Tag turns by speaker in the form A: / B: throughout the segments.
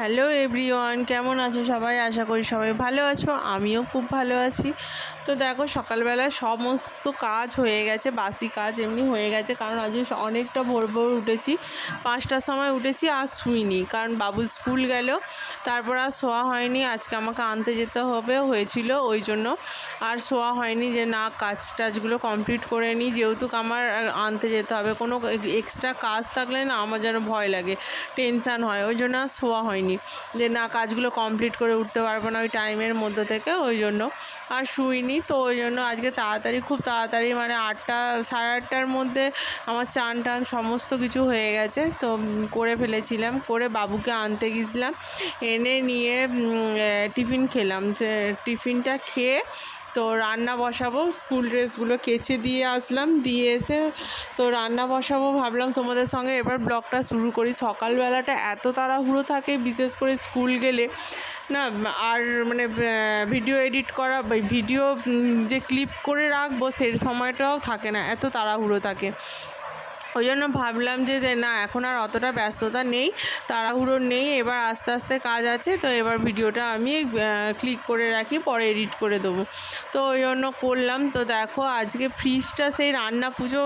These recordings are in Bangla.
A: হ্যালো এভরিওয়ান, কেমন আছো সবাই? আশা করি সবাই ভালো আছো, আমিও খুব ভালো আছি। তো দেখো, সকালবেলা সমস্ত কাজ হয়ে গেছে, বাসি কাজ এমনি হয়ে গেছে, কারণ আজ অনেকটা ভোর ভোর উঠেছি। পাঁচটার সময় উঠেছি, আর শুইনি, কারণ বাবু স্কুল গেল। তারপর আর শোয়া হয়নি, আজকে আমাকে আনতে যেতে হবে, হয়েছিল ওই জন্য। আর শোয়া হয়নি যে না, কাজ টাজগুলো কমপ্লিট করে নিই যেহেতু আমার আনতে যেতে হবে। কোনো এক্সট্রা কাজ থাকলে না, আমার যেন ভয় লাগে টেনশান হয়, ওই জন্য আর শোয়া হয়নি। যে না, কাজগুলো কমপ্লিট করে উঠতে পারব না ওই টাইমের মধ্যে থেকে, ওই জন্য। আর শুইনি, তো ওই জন্য আজকে তাড়াতাড়ি, খুব তাড়াতাড়ি মানে আটটা, সাড়ে আটটার মধ্যে আমার চান টান সমস্ত কিছু হয়ে গেছে, তো করে ফেলেছিলাম, করে বাবুকে আনতে গিয়েছিলাম এনে নিয়ে টিফিন খেলাম। টিফিনটা খেয়ে তো রান্না বসাবো, স্কুল ড্রেসগুলো কেচে দিয়ে আসলাম, দিয়ে এসে তো রান্না বসাবো, ভাবলাম তোমাদের সঙ্গে এবার ব্লগটা শুরু করি। সকালবেলাটা এত তাড়াহুড়ো থাকে, বিশেষ করে স্কুল গেলে, না, আর মানে ভিডিও এডিট করা ভিডিও যে ক্লিপ করে রাখব সেই সময়টাও থাকে না, এত তাড়াহুড়ো থাকে। ওই জন্য ভাবলাম যে না, এখন আর অতটা ব্যস্ততা নেই, তাড়াহুড়ো নেই, এবার আস্তে আস্তে কাজ আছে, তো এবার ভিডিওটা আমি ক্লিক করে রাখি, পরে এডিট করে দেবো। তো ওই জন্য করলাম, তো দেখো আজকে ফ্রিজটা সেই রান্না পুজো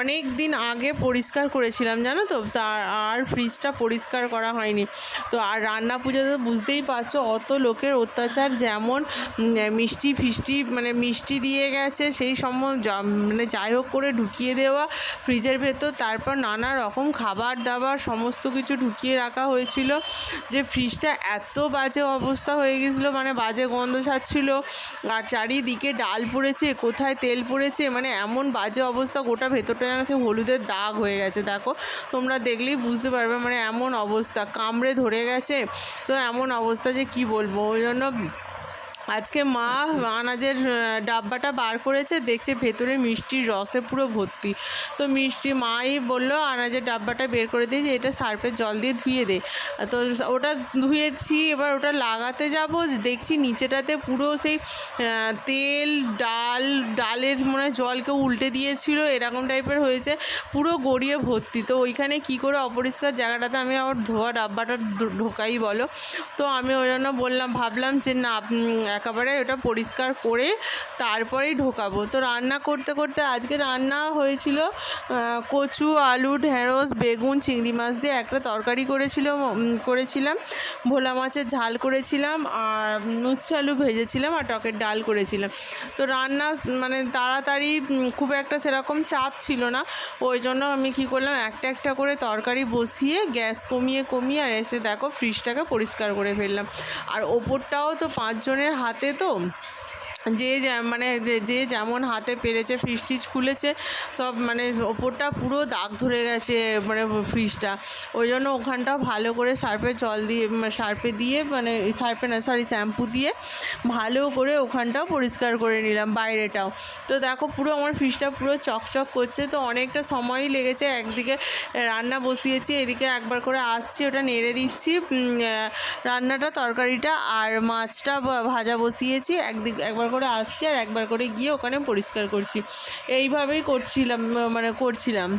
A: অনেক দিন আগে পরিষ্কার করেছিলাম, জানো তো? তার আর ফ্রিজটা পরিষ্কার করা হয়নি। তো আর রান্না পুজো তো বুঝতেই পারছ, অত লোকের অত্যাচার যেমন মিষ্টি ফিষ্টি মানে মিষ্টি দিয়ে গেছে, সেই সম মানে যাই হোক করে ঢুকিয়ে দেওয়া, ফ্রিজের ভেতর তারপর নানা রকম খাবার দাবার সমস্ত কিছু ঢুকিয়ে রাখা হয়েছিল। যে ফ্রিজটা এত বাজে অবস্থা হয়ে গেছিল মানে বাজে গন্ধ ছাড়ছিল। আর চারিদিকে ডাল পড়েছে, কোথায় তেল পড়েছে মানে এমন বাজে অবস্থা, গোটা ভেতরটা যেন সে হলুদের দাগ হয়ে গেছে। দেখো, তোমরা দেখলেই বুঝতে পারবে মানে এমন অবস্থা, কামড়ে ধরে গেছে। তো এমন অবস্থা যে কি বলব? ওই জন্য আজকে মা আনাজের ডাব্বাটা বার করেছে, দেখছে ভেতরে মিষ্টির রসে পুরো ভর্তি। তো মিষ্টি মাই বলল, আনাজের ডাব্বাটা বের করে দিয়ে যে এটা সার্ফের জল দিয়ে ধুয়ে দে। তো ওটা ধুয়েছি, এবার ওটা লাগাতে যাব দেখছি নিচেটাতে পুরো সেই তেল, ডাল, ডালের মনে হয় জল কেউ উল্টে দিয়েছিল, এরকম টাইপের হয়েছে, পুরো গড়িয়ে ভর্তি। তো ওইখানে কি করে অপরিষ্কার জায়গাটাতে আমি আবার ধোয়া ডাব্বাটা ঢোকাই বলো। তো আমি ওই জন্য বললাম, ভাবলাম যে না একেবারে ওটা পরিষ্কার করে তারপরেই ঢোকাবো। তো রান্না করতে করতে আজকে রান্না হয়েছিল কচু, আলু, ঢেঁড়স, বেগুন, চিংড়ি মাছ দিয়ে একটা তরকারি করেছিল করেছিলাম। ভোলা মাছের ঝাল করেছিলাম আর উচ্ছে আলু ভেজেছিলাম আর টকের ডাল করেছিলাম। তো রান্না মানে তাড়াতাড়ি খুব একটা সেরকম চাপ ছিল না। ওই জন্য আমি কি করলাম, একটা একটা করে তরকারি বসিয়ে গ্যাস কমিয়ে কমিয়ে আর এসে দেখো ফ্রিজটাকে পরিষ্কার করে ফেললাম। আর ওপরটাও তো পাঁচজনের হাতে তো যে মানে যে- যেমন হাতে পেরেছে ফ্রিজ টিজ খুলেছে, সব মানে ওপরটা পুরো দাগ ধরে গেছে মানে ফ্রিজটা ওই জন্য ওখানটাও ভালো করে সার্ফে জল দিয়ে সার্ফে দিয়ে মানে সার্ফে না সরি শ্যাম্পু দিয়ে ভালো করে ওখানটাও পরিষ্কার করে নিলাম, বাইরেটাও। তো দেখো পুরো আমার ফ্রিজটা পুরো চকচক করছে, তো অনেকটা সময়ই লেগেছে, একদিকে রান্না বসিয়েছি, এদিকে একবার করে আসছি, ওটা নেড়ে দিচ্ছি রান্নাটা, তরকারিটা আর মাছটা ভাজা বসিয়েছি, একদিক, একবার করে আসছি আর একবার করে গিয়ে ওখানে পরিষ্কার করছি। এইভাবেই করছিলাম মানে করছিলাম।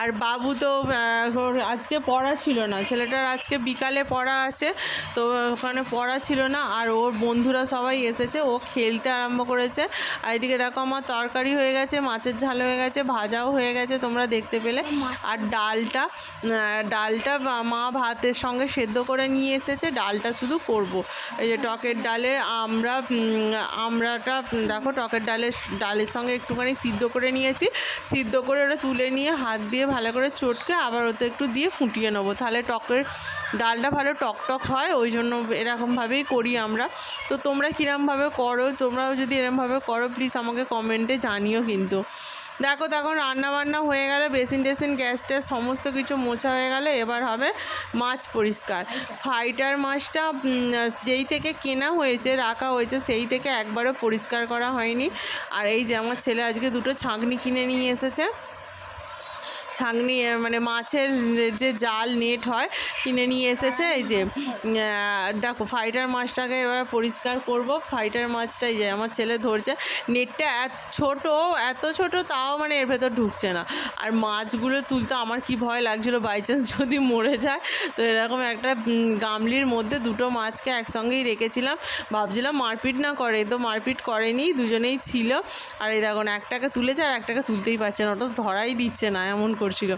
A: আর বাবু তো আজকে পড়া ছিল না। ছেলেটার আজকে বিকালে পড়া আছে, তো ওখানে পড়া ছিল না। আর ওর বন্ধুরা সবাই এসেছে, ও খেলতে আরম্ভ করেছে। আর এদিকে দেখো আমার তরকারি হয়ে গেছে, মাছের ঝাল হয়ে গেছে, ভাজাও হয়ে গেছে, তোমরা দেখতে পেলে। আর ডালটা ডালটা মা ভাতের সঙ্গে সেদ্ধ করে নিয়ে এসেছে, ডালটা শুধু করব। এই যে টকের ডালের আমরা আমরাটা, দেখো টকের ডালের ডালের সঙ্গে একটুখানি সিদ্ধ করে নিয়েছি। সিদ্ধ করে ওটা তুলে নিয়ে হাত দিয়ে ভালো করে চটকে আবার ওতে একটু দিয়ে ফুটিয়ে নেব। তাহলে টকের ডালটা ভালো টক টক হয়, ওই জন্য এরকমভাবেই করি আমরা। তো তোমরা কীরমভাবে করো, তোমরাও যদি এরমভাবে করো প্লিজ আমাকে কমেন্টে জানিও কিন্তু। দেখো তখন রান্না বান্না হয়ে গেল, বেসিন টেসিন, গ্যাস ট্যাস, সমস্ত কিছু মোছা হয়ে গেল, এবার হবে মাছ পরিষ্কার। ফাইটার মাছটা যেই থেকে কেনা হয়েছে, রাখা হয়েছে, সেই থেকে একবারও পরিষ্কার করা হয়নি। আর এই যে আমার ছেলে আজকে দুটো ছাঁকনি কিনে নিয়ে এসেছে। ছাঁকনি মানে মাছের যে জাল নেট হয়, কিনে নিয়ে এসেছে। এই যে দেখো, ফাইটার মাছটাকে এবার পরিষ্কার করব। ফাইটার মাছটাই যে আমার ছেলে ধরছে। নেটটা এত ছোট এত ছোট, তাও মানে এর ভেতর ঢুকছে না। আর মাছগুলো তুলতে আমার কি ভয় লাগছিল বাই চান্স যদি মরে যায়। তো এরকম একটা গামলির মধ্যে দুটো মাছকে একসঙ্গেই রেখেছিলাম। ভাবছিলাম মারপিট না করে, তো মারপিট করেনি, দুজনেই ছিল। আর এই দেখুন একটাকে তুলেছে আর একটাকে তুলতেই পারছে না, ওটা ধরাই দিচ্ছে না, এমন করছিল।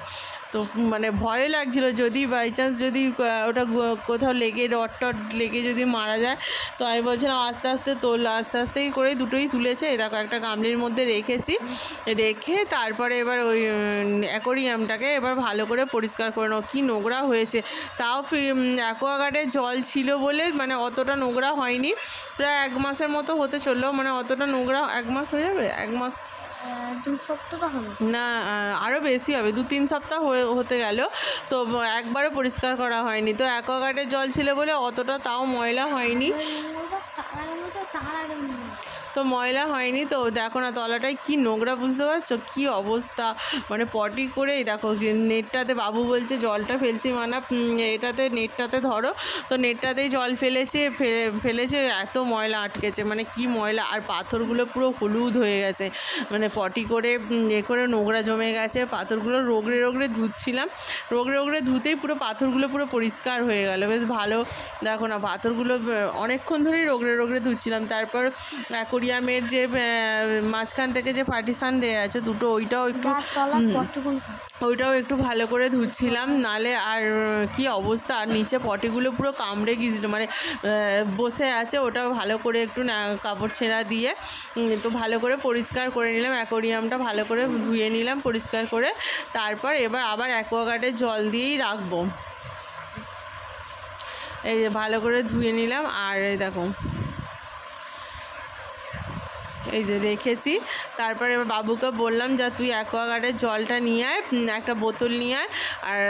A: তো মানে ভয় লাগছিল যদি বাই চান্স যদি ওটা কোথাও লেগে রড টড লেগে যদি মারা যায়, তো আমি বলছিলাম আস্তে আস্তে তোল, আস্তে আস্তেই করে দুটোই তুলেছে। দেখো একটা গামলির মধ্যে রেখেছি, রেখে তারপরে এবার ওই অ্যাকোরিয়ামটাকে এবার ভালো করে পরিষ্কার করে নাও। কী নোংরা হয়েছে। তাও অ্যাকোয়াগার্ডে জল ছিল বলে মানে অতটা নোংরা হয়নি। প্রায় এক মাসের মতো হতে চলল। মানে অতটা নোংরা, এক মাস হয়ে যাবে? এক মাস
B: দু সপ্তাহ হবে
A: না আরও বেশি হবে। দু তিন সপ্তাহ হয়ে হতে গেল। তো একবারও পরিষ্কার করা হয়নি। তো অ্যাকোয়াগার্ডের জল ছিল বলে অতটা তাও ময়লা হয়নি।
B: ওটা তার আগে
A: তো ময়লা হয়নি তো দেখো না তলাটায় কি নোংরা বুঝতে পারছ? কি অবস্থা? মানে পটি করেই দেখো নেটটাতে বাবু বলছে জলটা ফেলছি মানা এটাতে নেটটাতে ধরো, তো নেটটাতেই জল ফেলেছে ফেলেছে, এত ময়লা আটকেছে মানে কি ময়লা? আর পাথরগুলো পুরো হলুদ হয়ে গেছে মানে পটি করে এ করে নোংরা জমে গেছে, পাথরগুলো রোগড়ে রোগড়ে ধুচ্ছিলাম, রোগড়ে রোগড়ে ধুতেই পুরো পাথরগুলো পুরো পরিষ্কার হয়ে গেল, বেশ ভালো, দেখো না, পাথরগুলো অনেকক্ষণ ধরেই রোগড়ে রোগড়ে ধুচ্ছিলাম, তারপর অ্যাকোরিয়ামের যে মাঝখান থেকে যে পার্টিশান দেওয়া আছে দুটো ওইটাও একটু। ওইটাও একটু ভালো করে ধুচ্ছিলাম নালে আর কি অবস্থা? আর নিচে পটিগুলো পুরো কামড়ে গিয়েছিল মানে বসে আছে ওটাও ভালো করে একটু কাপড় ছেঁড়া দিয়ে তো ভালো করে পরিষ্কার করে নিলাম অ্যাকোরিয়ামটা ভালো করে ধুয়ে নিলাম পরিষ্কার করে তারপর এবার আবার অ্যাকোয়াগার্ডের জল দিয়েই রাখব। এই যে ভালো করে ধুয়ে নিলাম আর দেখো এই যে রেখেছি। তারপরে বাবুকে বললাম যা তুই অ্যাকোয়াগার্ডের জলটা নিয়ে আয় একটা বোতল নিয়ে আয়, আর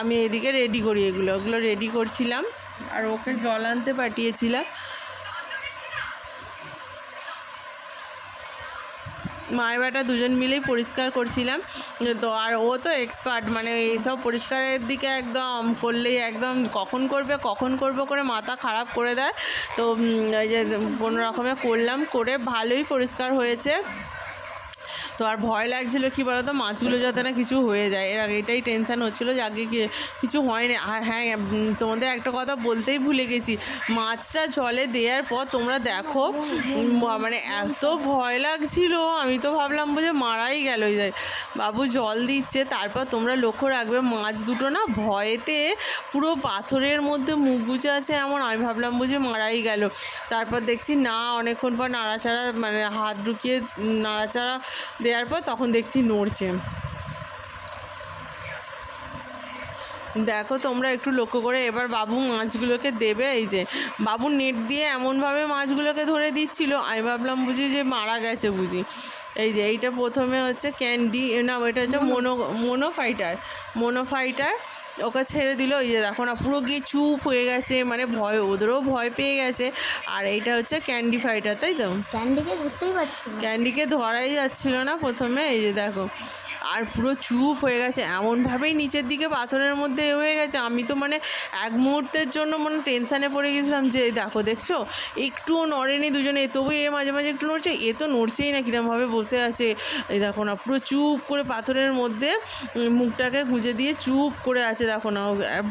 A: আমি এদিকে রেডি করি এগুলো। ওগুলো রেডি করছিলাম, আর ওকে জল আনতে পাঠিয়েছিলাম। মায়ের বেটা দুজন মিলেই পরিষ্কার করছিলাম। তো আর ও তো এক্সপার্ট মানে এইসব পরিষ্কারের দিকে একদম করলেই একদম কখন করবে কখন করবে করে মাথা খারাপ করে দেয়। তো এই যে কোনো রকমে করলাম, করে ভালোই পরিষ্কার হয়েছে। তো আর ভয় লাগছিল কি বলতো? মাছগুলো যাতে না কিছু হয়ে যায়। এর আগে এটাই টেনশান হচ্ছিল যে আগে কিছু হয়নি। আর হ্যাঁ তোমাদের একটা কথা বলতেই ভুলে গেছি। মাছটা জলে দেওয়ার পর তোমরা দেখো মানে এত ভয় লাগছিল। আমি তো ভাবলাম যে মারাই গেল। ওই যে বাবু জল দিচ্ছে, তারপর তোমরা লক্ষ্য রাখবে, মাছ দুটো না ভয়েতে পুরো পাথরের মধ্যে মুখ গুজে আছে এমন। আমি ভাবলাম বুঝে মারাই গেল। তারপর দেখছি না, অনেকক্ষণ পর নাড়াচাড়া মানে হাত ঢুকিয়ে নাড়াচাড়া দেওয়ার পর তখন দেখছি নড়ছে। দেখো তোমরা একটু লক্ষ্য করে এবার বাবু মাছগুলোকে দেবে এই যে বাবু নেট দিয়ে এমনভাবে মাছগুলোকে ধরে দিচ্ছিল আমি ভাবলাম বুঝি যে মারা গেছে বুঝি। এই যে এইটা প্রথমে হচ্ছে ক্যান্ডি না এটা হচ্ছে mono mono fighter mono fighter ওকে ছেড়ে দিল। ওই যে দেখো না পুরো গিয়ে চুপ হয়ে গেছে মানে ভয় ওদেরও ভয় পেয়ে গেছে। আর এইটা হচ্ছে ক্যান্ডি ফাইটার তাই তো?
B: ক্যান্ডিকে ধরতেই পারছি
A: ক্যান্ডিকে ধরাই যাচ্ছিল না প্রথমে এই যে দেখো। আর পুরো চুপ হয়ে গেছে। এমনভাবেই নিচের দিকে পাথরের মধ্যে হয়ে গেছে। আমি তো মানে এক মুহূর্তের জন্য মানে টেনশানে পড়ে গেছিলাম যে, দেখো দেখছ, একটুও নড়েনি দুজনে। তবু এ মাঝে মাঝে একটু নড়ছে। এ তো নড়ছেই না, কিরমভাবে বসে আছে। এই দেখো না, পুরো চুপ করে পাথরের মধ্যে মুখটাকে গুঁজে দিয়ে চুপ করে আছে। দেখো না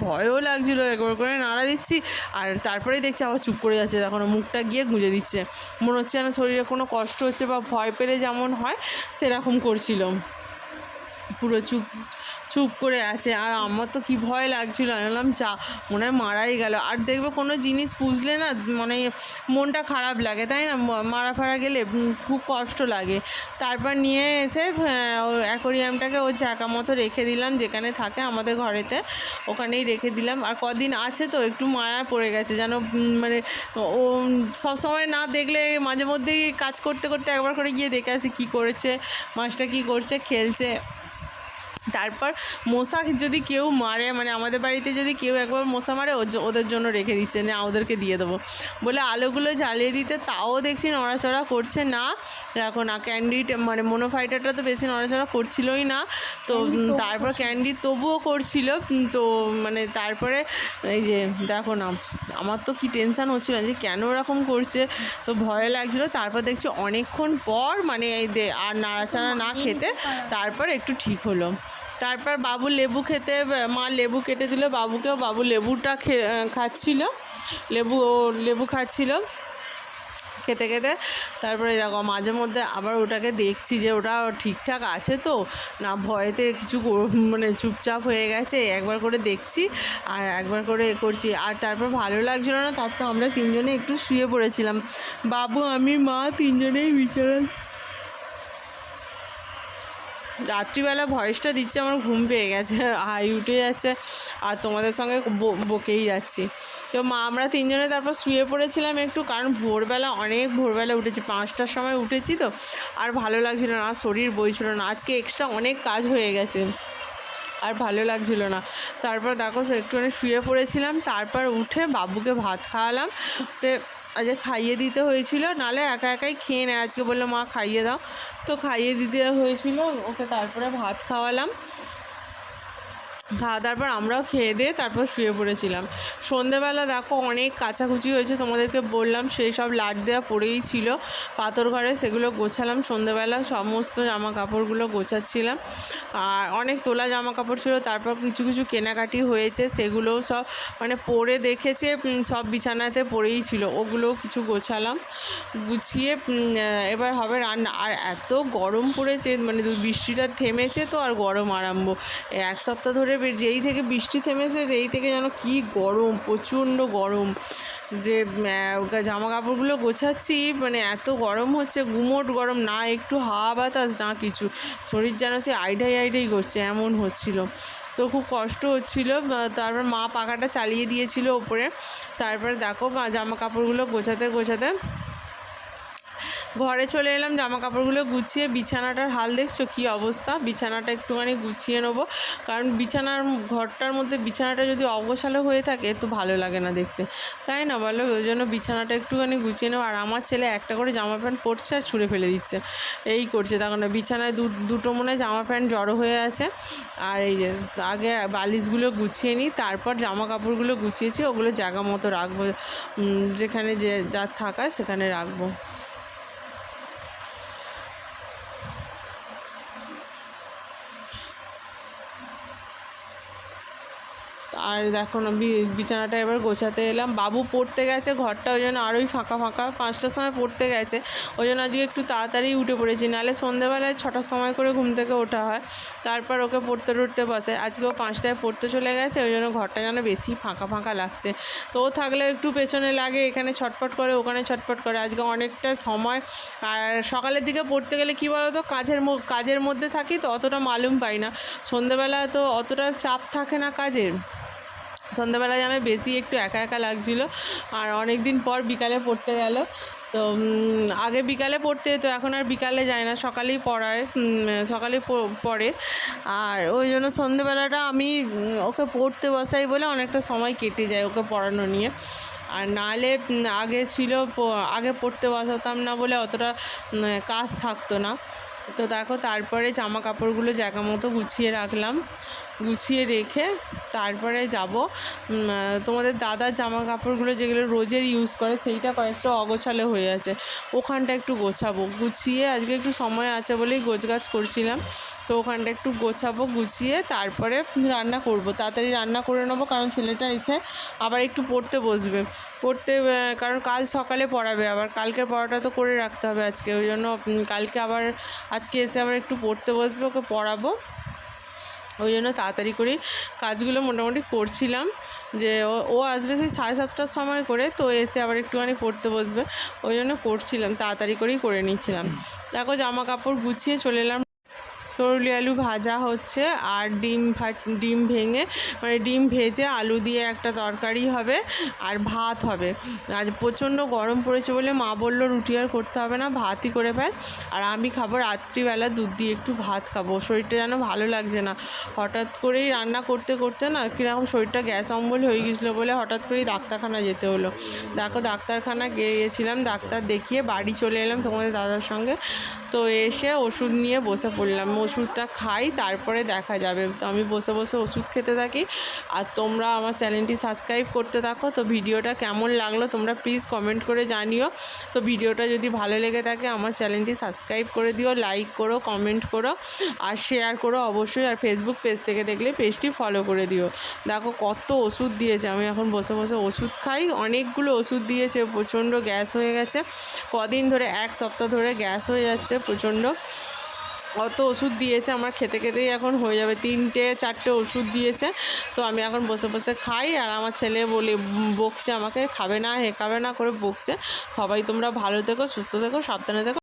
A: ভয়ও লাগছিল, একবার করে নাড়া দিচ্ছি। আর তারপরেই দেখছি আবার চুপ করে যাচ্ছে। দেখো না, মুখটা গিয়ে গুঁজে দিচ্ছে। মনে হচ্ছে যেন শরীরে কোনো কষ্ট হচ্ছে বা ভয় পেলে যেমন হয়, সেরকম করছিল। পুরো চুপ চুপ করে আছে। আর আমার তো কি ভয় লাগছিল, আমি বললাম, যা। মনে হয় মারাই গেল। আর দেখবে কোনো জিনিস পুষলে না মানে মনটা খারাপ লাগে, তাই না? মারা ফারা গেলে খুব কষ্ট লাগে। তারপর নিয়ে এসে অ্যাকোরিয়ামটাকে ও জায়গা মতো রেখে দিলাম, যেখানে থাকে আমাদের ঘরেতে। ওখানেই রেখে দিলাম। আর কদিন আছে তো, একটু মায়া পড়ে গেছে, যেন মানে ও সবসময় না দেখলে মাঝে মধ্যেই কাজ করতে করতে একবার করে গিয়ে দেখে আসি কী করেছে মাছটা কী করছে, খেলছে। তারপর মশা যদি কেউ মারে মানে আমাদের বাড়িতে যদি কেউ একবার মশা মারে ওদের জন্য রেখে দিচ্ছে না ওদেরকে দিয়ে দেবো। বলে আলোগুলো জ্বালিয়ে দিতে তাও দেখছি নড়াচড়া করছে না। দেখো না ক্যান্ডিড মানে মোনোফাইটারটা তো বেশি নড়াচড়া করছিলই না। তো তারপর ক্যান্ডি তবুও করছিল তো মানে তারপরে এই যে দেখো না আমার তো কি টেনশান হচ্ছিল যে কেন ওরকম করছে তো ভয় লাগছিল। তারপর দেখছি অনেকক্ষণ পর মানে এই দে আর নাড়াচাড়া না খেতে তারপর একটু ঠিক হলো। তারপর বাবু লেবু খেতে, মা লেবু কেটে দিল, বাবুকেও বাবু লেবুটা খে খাচ্ছিল। লেবু, ও লেবু খাচ্ছিল খেতে খেতে। তারপরে দেখো, মাঝে মধ্যে আবার ওটাকে দেখছি যে ওটা ঠিকঠাক আছে তো। না, ভয়েতে কিছু মানে চুপচাপ হয়ে গেছে, একবার করে দেখছি আর একবার করে করছি। আর তারপর ভালো লাগছিল না, তারপর আমরা তিনজনে একটু শুয়ে পড়েছিলাম। বাবু, আমি, মা তিনজনেই বিছানায় রাত্রিবেলা ভয়েসটা দিচ্ছে, আমার ঘুম পেয়ে গেছে হাই উঠে যাচ্ছে, আর তোমাদের সঙ্গে বকেই যাচ্ছি। তো মা, আমরা তিনজনে তারপর শুয়ে পড়েছিলাম একটু, কারণ ভোরবেলা, অনেক ভোরবেলা উঠেছি, পাঁচটার সময় উঠেছি তো, আর ভালো লাগছিল না, শরীর বইছিল না, আজকে এক্সট্রা অনেক কাজ হয়ে গেছে, আর ভালো লাগছিল না। তারপর দেখো, একটুখানি শুয়ে পড়েছিলাম, তারপর উঠে বাবুকে ভাত খাওয়ালাম, তো আজকে খাইয়ে দিতে হয়েছিল, নালে একা একাই খেয়ে নেয়। আজকে বলল, মা, খাইয়ে দাও। তো খাইয়ে দিতে হয়েছিল, ওকে তারপরে ভাত খাওয়ালাম। খাওয়া দাওয়ার পর আমরাও খেয়ে দিয়ে তারপর শুয়ে পড়েছিলাম। সন্ধেবেলা দেখো অনেক কাচাকুচি হয়েছে, তোমাদেরকে বললাম, সেই সব লাট দেওয়া পড়েই ছিল, পাথর ঘরে সেগুলো গোছালাম, সন্ধেবেলা সমস্ত জামা কাপড়গুলো গোছাচ্ছিলাম। আর অনেক তোলা জামা কাপড় ছিল, তারপর কিছু কিছু কেনাকাটি হয়েছে, সেগুলোও সব মানে পরে দেখেছে সব বিছানাতে পড়েই ছিল, ওগুলোও কিছু গোছালাম, গুছিয়ে এবার হবে রান্না। আর এত গরম পড়েছে মানে বৃষ্টিটা থেমেছে তো, আর গরম আরম্ভ। এক সপ্তাহ ধরে বে- যেই থেকে বৃষ্টি থেমেছে যেই থেকে যেন কি গরম, প্রচণ্ড গরম। যে জামা কাপড়গুলো গোছাচ্ছি মানে এত গরম হচ্ছে, গুমোট গরম, না একটু হাওয়া বাতাস, না কিছু। শরীর যেন সে আইডাই আইডাই করছে, এমন হচ্ছিল। তো খুব কষ্ট হচ্ছিল তারপর মা পাখাটা চালিয়ে দিয়েছিল ওপরে। তারপর দেখো জামা কাপড়গুলো গোছাতে গোছাতে ঘরে চলে এলাম জামা কাপড়গুলো গুছিয়ে, বিছানাটার হাল দেখছ কি অবস্থা? বিছানাটা একটুখানি গুছিয়ে নেব। কারণ বিছানার ঘরটার মধ্যে বিছানাটা যদি অগোছালো হয়ে থাকে, তো ভালো লাগে না দেখতে। তাই না বলো? ওই জন্য বিছানাটা একটুখানি গুছিয়ে নেব। আর আমার ছেলে একটা করে জামা প্যান্ট পরছে আর ছুঁড়ে ফেলে দিচ্ছে। এই করছে। তখন বিছানায় দুটো মনে জামা প্যান্ট জড়ো হয়ে আছে। আর এই যে, আগে বালিশগুলো গুছিয়ে নিই, তারপর জামা কাপড়গুলো গুছিয়েছি। ওগুলো জায়গা মতো রাখব। যেখানে যে যার থাকা সেখানে রাখব। আর দেখো বিছানাটা এবার গোছাতে এলাম। বাবু পড়তে গেছে, ঘরটা ওই জন্য আরোই ফাঁকা ফাঁকা। পাঁচটার সময় পড়তে গেছে। ওই জন্য আজকে একটু তাড়াতাড়ি উঠে পড়েছি। নাহলে সন্ধেবেলায় ছটার সময় করে ঘুম থেকে ওঠা হয়। তারপর ওকে পড়তে টড়তে বসে। আজকেও পাঁচটায় পড়তে চলে গেছে, ওই জন্য ঘরটা যেন বেশি ফাঁকা ফাঁকা লাগছে। তো ও থাকলে একটু পেছনে লাগে, এখানে ছটপট করে, ওখানে ছটপট করে। আজকে অনেকটা সময়। আর সকালের দিকে পড়তে গেলে কী বলো তো কাজের কাজের মধ্যে থাকি তো অতটা মালুম পাই না। সন্ধেবেলা তো অতটা চাপ থাকে না কাজের। সন্ধ্যাবেলা যেন বেশি একটু একা একা লাগছিল। আর অনেক দিন পর বিকালে পড়তে গেল। তো আগে বিকালে পড়তে তো এখন আর বিকালে যায় না। সকালেই পড়ায় উম, সকালেই পড়ে। আর ওই জন্য সন্ধেবেলাটা আমি ওকে পড়তে বসাই বলে অনেকটা সময় কেটে যায় ওকে পড়ানো নিয়ে। আর উম, আগে ছিল আগে পড়তে বসাতাম না বলে অতটা কাজ থাকতো না। তো দেখো তারপরে জামা কাপড়গুলো জায়গা মতো গুছিয়ে রাখলাম। গুছিয়ে রেখে তারপরে যাব। তোমাদের দাদার জামা কাপড়গুলো যেগুলো রোজের ইউজ করে, সেইটা কয়েকটা অগোছালো হয়ে আছে। ওখানটা একটু গোছাবো। গুছিয়ে আজকে একটু সময় আছে বলেই গোছগাছ করছিলাম। তো ওখানটা একটু গোছাবো, গুছিয়ে তারপরে রান্না করব। তাড়াতাড়ি রান্না করে নেব, কারণ ছেলেটা এসে আবার একটু পড়তে বসবে। পড়তে কারণ কাল সকালে পড়াবে আবার। কালকের পড়াটা তো করে রাখতে হবে আজকে। ওই জন্য কালকে আবার, আজকে এসে আবার একটু পড়তে বসবে, ওকে পড়াবো। ওই জন্য তাড়াতাড়ি করে কাজগুলো মোটামুটি করছিলাম যে ও আসবে সেই সাড়ে সাতটার সময় করে, তো এসে আবার একটুখানি পড়তে বসবে। ওই জন্য করছিলাম, তাড়াতাড়ি করেই করে নিচ্ছিলাম। দেখো জামা কাপড় গুছিয়ে চলে এলাম তরুলি আলু ভাজা হচ্ছে আর ডিম ভাট ডিম ভেঙে মানে ডিম ভেজে আলু দিয়ে একটা তরকারি হবে আর ভাত হবে। আজ প্রচণ্ড গরম পড়েছে বলে মা বলল, রুটি আর করতে হবে না, ভাতই করে ফেল। আর আমি খাব রাত্রিবেলা দুধ দিয়ে একটু ভাত খাব। শরীরটা যেন ভালো লাগছে না। হঠাৎ করেই রান্না করতে করতে না কীরকম শরীরটা গ্যাস অম্বল হয়ে গেছিল বলে হঠাৎ করেই ডাক্তারখানা যেতে হলো। দেখো, ডাক্তারখানা গিয়েছিলাম, ডাক্তার দেখিয়ে বাড়ি চলে এলাম তোমাদের দাদার সঙ্গে। তো এসে ওষুধ নিয়ে বসে পড়লাম। ওষুধটা খাই, তারপরে দেখা যাবে। তো আমি বসে বসে ওষুধ খেতে থাকি। আর তোমরা আমার চ্যানেলটি সাবস্ক্রাইব করতে থাকো। তো ভিডিওটা কেমন লাগল তোমরা প্লিজ কমেন্ট করে জানিও। তো ভিডিওটা যদি ভালো লেগে থাকে, আমার চ্যানেলটি সাবস্ক্রাইব করে দিও, লাইক করো, কমেন্ট করো, আর শেয়ার করো অবশ্যই। আর ফেসবুক পেজ থেকে দেখলে পেজটি ফলো করে দিও। দেখো কত ওষুধ দিয়েছে। আমি এখন বসে বসে ওষুধ খাই। অনেকগুলো ওষুধ দিয়েছে। প্রচণ্ড গ্যাস হয়ে গেছে। কদিন ধরে, এক সপ্তাহ ধরে গ্যাস হয়ে যাচ্ছে। প্রচণ্ড। অত ওষুধ দিয়েছে, আমার খেতে খেতেই এখন হয়ে যাবে। তিনটে, চারটে ওষুধ দিয়েছে। তো আমি এখন বসে বসে খাই আর আমার ছেলে বলে বকছে আমাকে, খাবে না হে খাবে না করে বকছে। সবাই তোমরা ভালো থেকো, সুস্থ থেকো, সাবধানে থেকো।